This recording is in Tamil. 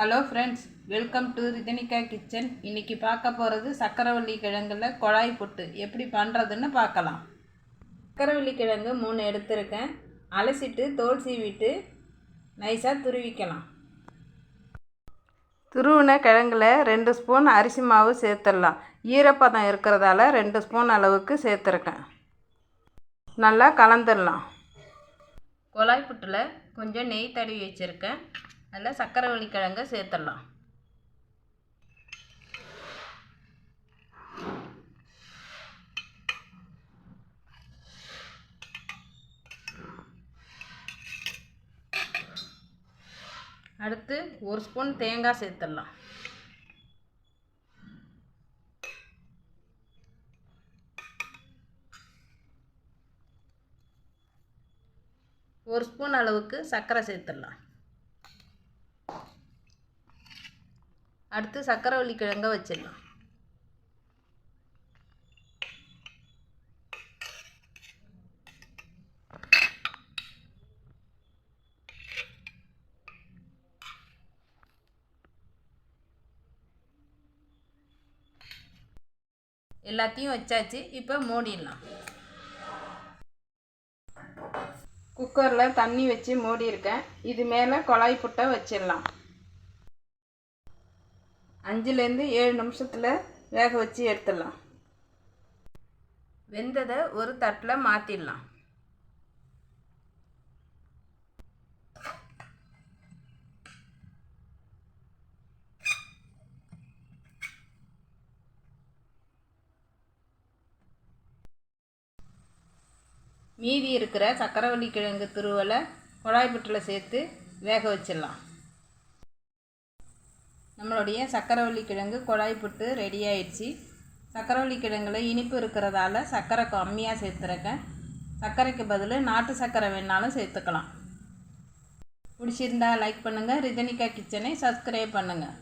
Hello friends welcome to Ritanika kitchen இன்னைக்கு பார்க்க போகிறது சக்கரவள்ளி கிழங்கில் குழாய் புட்டு. எப்படி பண்ணுறதுன்னு பார்க்கலாம். சக்கரவள்ளி கிழங்கு மூணு எடுத்திருக்கேன். அலசிட்டு தோல் சீவிட்டு நைஸாக துருவிக்கலாம். துருவின கிழங்குல ரெண்டு ஸ்பூன் அரிசி மாவு சேர்த்துடலாம். ஈரப்பதம் இருக்கிறதால ரெண்டு ஸ்பூன் அளவுக்கு சேர்த்துருக்கேன். நல்லா கலந்துடலாம். குழாய் புட்டில் கொஞ்சம் நெய் தடவி வச்சுருக்கேன். அதில் சக்கரவள்ளி கிழங்க சேர்த்துடலாம். அடுத்து ஒரு ஸ்பூன் தேங்காய் சேர்த்துடலாம். ஒரு ஸ்பூன் அளவுக்கு சர்க்கரை சேர்த்துடலாம். அடுத்து சக்கரவள்ளி கிழங்க வச்சிடலாம். எல்லாத்தையும் வச்சாச்சு. இப்போ மூடிடலாம். குக்கரில் தண்ணி வச்சு மூடியிருக்கேன். இது மேலே குழாய் புட்டை வச்சிடலாம். அஞ்சுலேருந்து ஏழு நிமிஷத்தில் வேக வச்சு எடுத்துடலாம். வெந்ததை ஒரு தட்டில் மாற்றிடலாம் மீதி இருக்கிற சக்கரவள்ளி கிழங்கு துருவலை குழாய் புட்டில் சேர்த்து வேக வச்சிடலாம். நம்மளுடைய சக்கரவள்ளி கிழங்கு குழாய் புட்டு ரெடி ஆயிடுச்சு. சக்கரவள்ளி கிழங்குல இனிப்பு இருக்கிறதால சர்க்கரை கம்மியாக சேர்த்துருக்கேன் சர்க்கரைக்கு பதில் நாட்டு சர்க்கரை வேணாலும் சேர்த்துக்கலாம். பிடிச்சிருந்தா லைக் பண்ணுங்கள் ரிதனிகா கிச்சனை சப்ஸ்கிரைப் பண்ணுங்கள்